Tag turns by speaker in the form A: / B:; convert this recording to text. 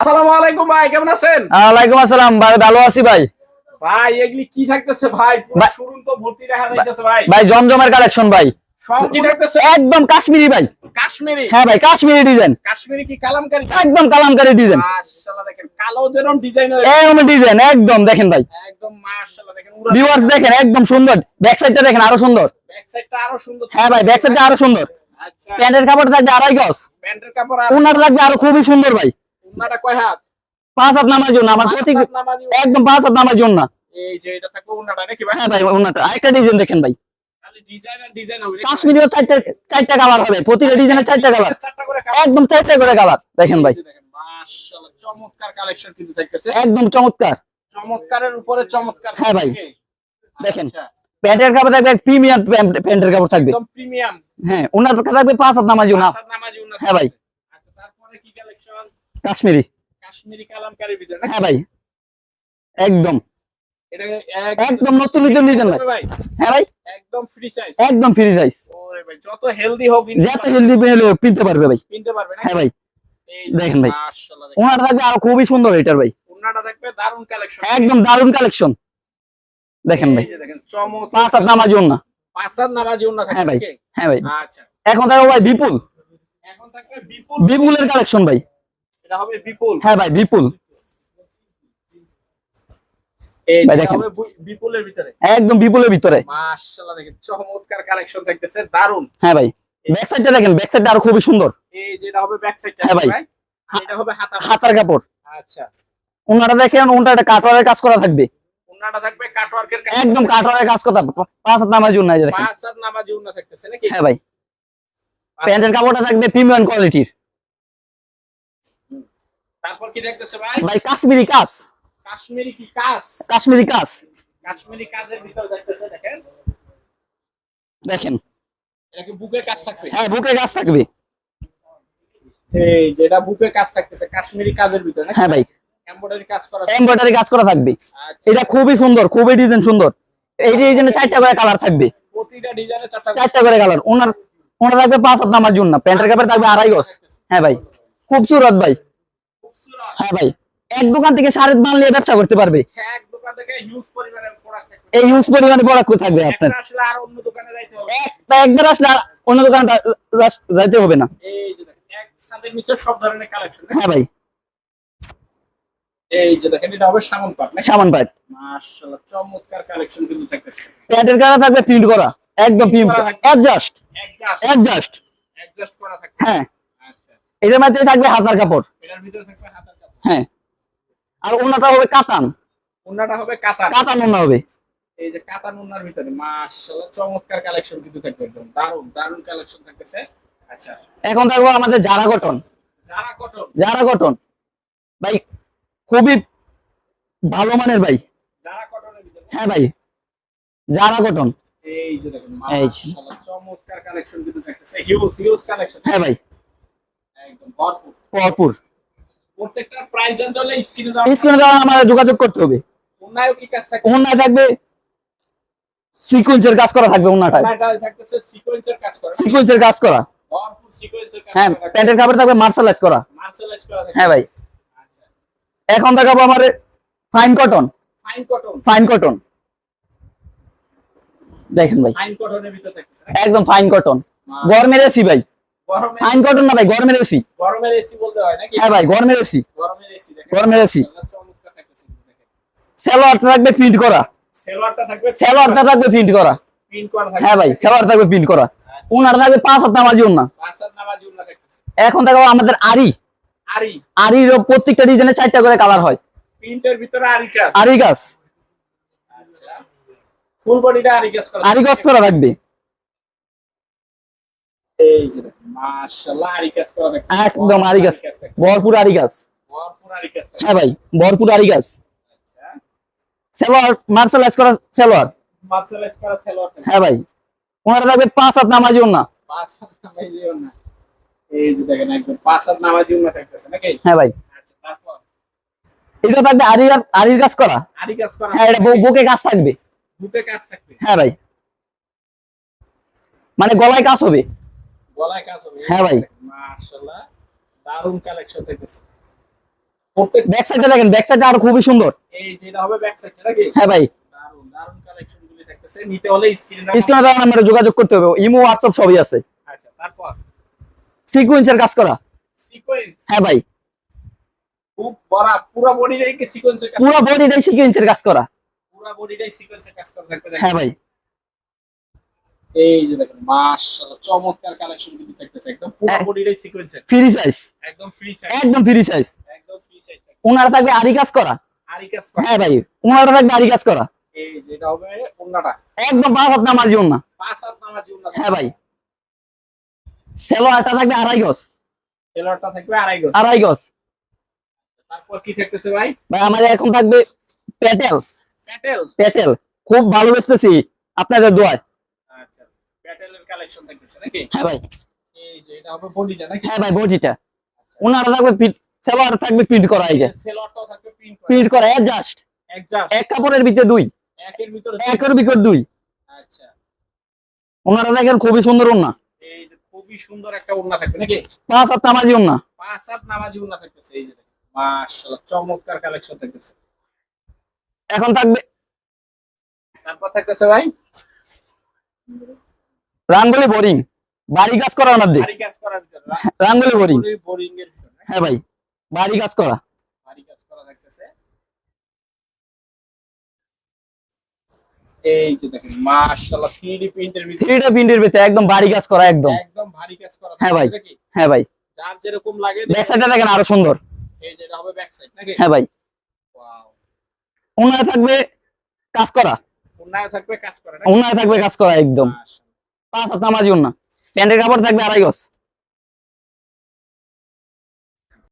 A: আসসালামু আলাইকুম ভাই কেমন আছেন?
B: ওয়ালাইকুম আসসালাম ভাই ভালো আছি ভাই।
A: ভাই এগুলি কি থাকতেছে ভাই? তো ভর্তি দেখা যাইতেছে ভাই।
B: ভাই জমজমের কালেকশন ভাই।
A: সব কি থাকতেছে?
B: একদম কাশ্মীরি ভাই।
A: কাশ্মীরি?
B: হ্যাঁ ভাই কাশ্মীরি ডিজাইন
A: কাশ্মীরি কি কালামকারী?
B: একদম কালামকারী ডিজাইন
A: মাশাআল্লাহ দেখেন কালো যেরকম ডিজাইন
B: এরকম ডিজাইন একদম দেখেন ভাই।
A: একদম মাশাআল্লাহ দেখেন
B: ভিউয়ার্স দেখেন একদম সুন্দর। ব্যাক সাইডটা দেখেন আরও সুন্দর।
A: ব্যাক সাইডটা আরও সুন্দর
B: হ্যাঁ ভাই ব্যাক সাইডটা আরও সুন্দর।
A: আচ্ছা।
B: প্যান্টের কাপড় থাকবে আড়াই গজ।
A: প্যান্টের কাপড় আর
B: উনাটা থাকবে আরও খুবই সুন্দর ভাই।
A: উন্নাটা কয় হাত?
B: পাঁচ হাত নামার জন্য আমার প্রতি
A: হাত নামাজি উন্না।
B: একদম পাঁচ হাত নামার জন্য।
A: এই যে এটা থাকবে উন্নাটা নাকি ভাই?
B: হ্যাঁ ভাই উনাটা আরেকটা ডিজাইন দেখেন ভাই।
A: খালি ডিজাইন আর ডিজাইন হবে
B: কাশ্মীরিও চারটা চারটা কালার হবে। প্রতিটা ডিজাইনের চারটা কালার
A: চারটা করে কালার
B: একদম চারটা করে কালার দেখেন ভাই।
A: চমৎকার কালেকশন কিন্তু থাকতেছে।
B: একদম চমৎকার।
A: চমৎকারের উপরে চমৎকার
B: হ্যাঁ ভাই। দেখেন।
A: আচ্ছা,
B: প্যান্টের কাপড় থাকবে প্রিমিয়াম প্যান্টের কাপড় থাকবে।
A: একদম প্রিমিয়াম।
B: হ্যাঁ ওনার থাকবে পাঁচ হাত
A: নামাজি
B: হ্যাঁ ভাই।
A: আচ্ছা তারপরে কি কালেকশন
B: কাশ্মীরি।
A: কাশ্মীরি কালামকারীর ভিতরে
B: হ্যাঁ ভাই। একদম।
A: এটা
B: একদম নতুন নতুন ডিজাইন ভাই।
A: ভাই?
B: হ্যাঁ ভাই।
A: একদম ফ্রি সাইজ
B: একদম ফ্রি সাইজ
A: ওরে ভাই যত হেলদি হোক
B: যত হেলদি পেলে কিনতে পারবে ভাই।
A: কিনতে পারবে না
B: হ্যাঁ ভাই। দেখেন ভাই। ওনার থাকবে আরও খুবই সুন্দর এটার ভাই।
A: থাকবে দারুণ কালেকশন
B: একদম দারুণ কালেকশন দেখেন ভাই।
A: দেখেন
B: পাঁচ হাত
A: নামাজি উন্না
B: হ্যাঁ ভাই। হ্যাঁ ভাই।
A: আচ্ছা।
B: এখন থাকবে ভাই বিপুল।
A: এখন থাকবে বিপুল।
B: বিপুলের কালেকশন ভাই।
A: এটা হবে বিপুল।
B: হ্যাঁ ভাই বিপুল।
A: বিপুলের ভিতরে।
B: একদম বিপুলের ভিতরে।
A: মাশাআল্লাহ দেখেন চমৎকার কালেকশন দারুণ
B: হ্যাঁ ভাই ব্যাক সাইডটা দেখেন ব্যাক সাইডটা আরও খুবই সুন্দর।
A: এই যেটা হবে ব্যাক সাইডটা
B: হ্যাঁ ভাই।
A: এটা হবে হাতা
B: হাতার কাপড়।
A: আচ্ছা।
B: দেখেন ওনাটা একটা কাটোয়ারের কাজ করা থাকবে।
A: উন্নাটা থাকবে কাটওয়ার্কের কাজ
B: একদম কাটোয়ারের কাজ করা পাঁচ হাত দেখেন।
A: পাঁচার উন্না থাকতেছে নাকি?
B: হ্যাঁ ভাই। প্যান্টের কাপড়টা থাকবে প্রিমিয়াম কোয়ালিটির
A: তারপর কি দেখতেছে ভাই?
B: ভাই কাশ্মীরি কাজ
A: কাশ্মীরি কি কাজ
B: কাশ্মীরি কাজ
A: কাশ্মীরি কাজের ভিতরে দেখতেছে দেখেন।
B: দেখেন।
A: এটা কি বুকে কাজ থাকবে?
B: হ্যাঁ বুকে কাজ থাকবে।
A: এই যেটা বুকে কাজ থাকতেছে কাশ্মীরি কাজের ভিতরে
B: হ্যাঁ ভাই।
A: এমব্রয়ডারি কাজ করা
B: এমব্রয়ডারি কাজ করা থাকবে।
A: আচ্ছা,
B: এটা খুবই সুন্দর খুবই ডিজাইন সুন্দর। এই ডিজাইনে চারটা করে কালার থাকবে।
A: প্রতিটা ডিজাইনে চারটা
B: চারটা করে কালার ওনার ওনার থাকবে পাঁচ হাত নামার জন্য। প্যান্টের কাপড় থাকবে আড়াই গজ। হ্যাঁ ভাই। খুবসুরত ভাই।
A: খুবসুরত
B: হ্যাঁ ভাই এক দোকান থেকে সাড়ে মাল নিয়ে ব্যবসা করতে পারবে।
A: হ্যাঁ, থেকে হিউজ থাকবে।
B: পরিমাণে প্রোডাক্ট থাকবে আপনার? একবার আসলে আর অন্য দোকানে যাইতে হবে। না।
A: এই
B: হ্যাঁ ভাই।
A: এই যে দেখেন এটা হবে সামন পাট
B: সামান পাট।
A: মাশাআল্লাহ চমৎকার কালেকশন কিন্তু থাকতেছে।
B: প্যান্টের কালার থাকবে প্রিন্ট করা একদম print adjust
A: adjust
B: adjust
A: adjust করা থাকবে।
B: হ্যাঁ। এটার মধ্যে থাকবে হাতার কাপড়।
A: এটার ভিতরে থাকবে হাতার কাপড়।
B: হ্যাঁ। আর ওনাটা হবে কাতান।
A: ওন্নাটা হবে কাতার
B: কাতান ওনা হবে।
A: এই যে ওন্নার ভিতরে মাশাআল্লাহ চমৎকার কালেকশন কিন্তু থাকবে একদম। দারুণ কালেকশন থাকতেছে। আচ্ছা।
B: এখন থাকবে আমাদের Zara cotton
A: Zara cotton
B: Zara cotton ভাই খুবই ভালো মানের ভাই।
A: যারা কটনের ভিতরে?
B: হ্যাঁ ভাই জারা কটন
A: এই যে দেখেন
B: এই
A: মাশাআল্লাহ চমৎকার কালেকশন কিন্তু থাকতেছে। হিউজ হিউজ কালেকশন
B: হ্যাঁ ভাই।
A: ভরপুর। প্রাইস জানতে হলে স্ক্রিনে দেওয়া
B: স্ক্রিনে দেওয়া আমাদের যোগাযোগ করতে হবে।
A: কি কাজ থাকে
B: ওনায় থাকবে সিকুয়েন্সের কাজ করা থাকবে ওনাটায়
A: ওন্নাটা থাকতেছে সিকোয়েন্সের কাজ করা।
B: সিকুয়েন্সের কাজ করা।
A: ভরপুর সিকোয়েন্সের কাজ
B: হ্যাঁ প্যান্টের কাপড় থাকবে মার্শালাইজ করা।
A: মার্শালাইজ করা
B: হ্যাঁ ভাই।
A: আচ্ছা।
B: এখন দেখাবো আমার fine cotton
A: fine cotton
B: fine cotton দেখেন ভাই।
A: ফাইন কটনের ভিতরে থাকতেছে।
B: একদম ফাইন কটন গরমের এসি ভাই। ফাইন কটন না ভাই গরমের এসি।
A: গরমের এসি বলতে হয় নাকি?
B: হ্যাঁ ভাই গরমের এসি।
A: গরমের এসি
B: গরমের
A: দেখেন।
B: সালোয়ারটা থাকবে প্রিন্ট করা।
A: সেলোয়ারটা থাকবে
B: সালোয়ারটা থাকবে প্রিন্ট করা।
A: প্রিন্ট করা থাকবে।
B: হ্যাঁ ভাই সালোয়ার থাকবে প্রিন্ট করা। ওনার থাকবে পাঁচ হাত নামাজি ওনা
A: পাঁচার নামাজি উল্লা থাকতেছে।
B: এখন দেখাবো আমাদের আরি।
A: আরি।
B: আরির প্রত্যেকটা ডিজাইনে চারটা করে কালার হয়।
A: প্রিন্টের ভিতরে আরি কাজ
B: আরি গাছ।
A: আচ্ছা। ফুল বডিটা আরি কাজ করা
B: আরি গাছ করা থাকবে।
A: এই যে মাশাআল্লাহ আরি কাজ করা থাকবে
B: একদম আরি ভরপুর আরি গাছ
A: ভরপুর আরি কাজ
B: হ্যাঁ ভাই ভরপুর আরি
A: আচ্ছা।
B: মার্শালাইজ করা
A: মার্শালাইজ
B: হ্যাঁ ভাই ওনারা থাকবে পাঁচ হাত
A: এই যে দেখেন একদম থাকতেছে নাকি?
B: হ্যাঁ ভাই।
A: আচ্ছা তারপর?
B: এটা থাকবে আরি আরির কাজ করা।
A: আরি কাজ করা
B: হ্যাঁ এটা বুকে কাজ থাকবে।
A: বুকে কাজ থাকবে।
B: হ্যাঁ ভাই। মানে গলায় কাজ হবে।
A: গলায় কাজ হবে।
B: হ্যাঁ ভাই।
A: মাশাআল্লাহ দারুণ কালেকশন থাকতেছে প্রত্যেক
B: ব্যাক সাইডটা দেখেন ব্যাক সাইডটা আরও খুবই সুন্দর।
A: এই যেটা হবে ব্যাক সাইডটা নাকি?
B: হ্যাঁ ভাই।
A: দারুণ দারুণ কালেকশন গুলি থাকতেছে নিতে হলে স্ক্রিনে
B: স্ক্রিনে দেওয়া নাম্বারে যোগাযোগ করতে হবে। ইমো হোয়াটসঅ্যাপ সবই আছে।
A: আচ্ছা তারপর?
B: সিকুয়েন্সের কাজ করা।
A: সিকোয়েন্স
B: হ্যাঁ ভাই।
A: খুব বড় পুরো বডিটাই কি সিকোয়েন্সের কাজ
B: পুরো বডিটাই সিকুয়েন্সের কাজ করা।
A: পুরো বডিটাই সিকোয়েন্সের কাজ করা থাকবে
B: হ্যাঁ ভাই।
A: এই যে দেখেন মাশাআল্লাহ চমৎকার কালেকশন কিন্তু থাকতেছে একদম পুরো। বডিটাই সিকোয়েন্সের
B: ফ্রি সাইজ
A: একদম ফ্রি সাইজ
B: একদম ফ্রি সাইজ
A: একদম ফ্রি সাইজ
B: ওনারা থাকবে আরি কাজ করা।
A: আরি কাজ করা।
B: হ্যাঁ ভাই ওনারা থাকবে আরি কাজ করা।
A: এই যেটা হবে ওন্নাটা।
B: একদম পাঁচ হাত নামার জীবন
A: পাঁচ হাত নামার জন্য
B: হ্যাঁ ভাই। সেলোয়ারটা থাকবে আড়াই গজ।
A: টেলারটা থাকবে আড়াই গজ।
B: আড়াই গজ।
A: তারপর কি থাকতেছে ভাই?
B: ভাই আমাদের এখন থাকবে প্যাটেল
A: প্যাটেল
B: প্যাটেল খুব ভালো বেচতেছি আপনাদের দোয়ায়।
A: কালেকশন থাকতেছে নাকি?
B: হ্যাঁ ভাই।
A: এই যে এটা হবে বডিটা নাকি?
B: হ্যাঁ ভাই বডিটা ওনারা থাকবে পিট থাকবে প্রিন্ট করা এই যে।
A: সেলরটাও থাকবে প্রিন্ট করা।
B: প্রিন্ট করা জাস্ট
A: একজাস্ট
B: এক কাপড়ের ভিতরে দুই।
A: একের ভিতরে
B: একের ভিতর দুই।
A: আচ্ছা।
B: ওনারা দেখেন খুবই সুন্দর ওনা
A: এই যে খুবই সুন্দর একটা ওড়না থাকবে নাকি?
B: পাঁচ হাত নামাজি ওনা
A: পাঁচ হাত নামাজি ওড়না থাকতেছে এই যে মাশাআল্লাহ চমৎকার কালেকশন থাকতেছে।
B: এখন থাকবে
A: তারপর থাকতেছে ভাই?
B: রাঙ্গুলি বোরিং। বাড়ি কাজ করা ওনার দিক রাঙ্গুলি বোরিং? হ্যাঁ ভাই বাড়ি কাজ করা।
A: কাজ করা এই যে দেখেন মাশাআল্লাহ 3D প্রিন্টের ভিতরে।
B: থ্রিটা প্রিন্টের ভিতরে একদম বাড়ি কাজ করা একদম।
A: একদম ভারী কাজ করা
B: হ্যাঁ ভাই। হ্যাঁ ভাই।
A: যার যেরকম লাগে
B: ব্যাক সাইডটা দেখেন আরও সুন্দর।
A: এই যেটা হবে ব্যাক সাইড নাকি?
B: হ্যাঁ ভাই।
A: ওয়াও
B: থাকবে কাজ করা।
A: থাকবে কাজ করা
B: থাকবে কাজ করা একদম। পাঁচ হাত নামাজিও না। প্যান্টের কাপড় থাকবে আড়াই গজ।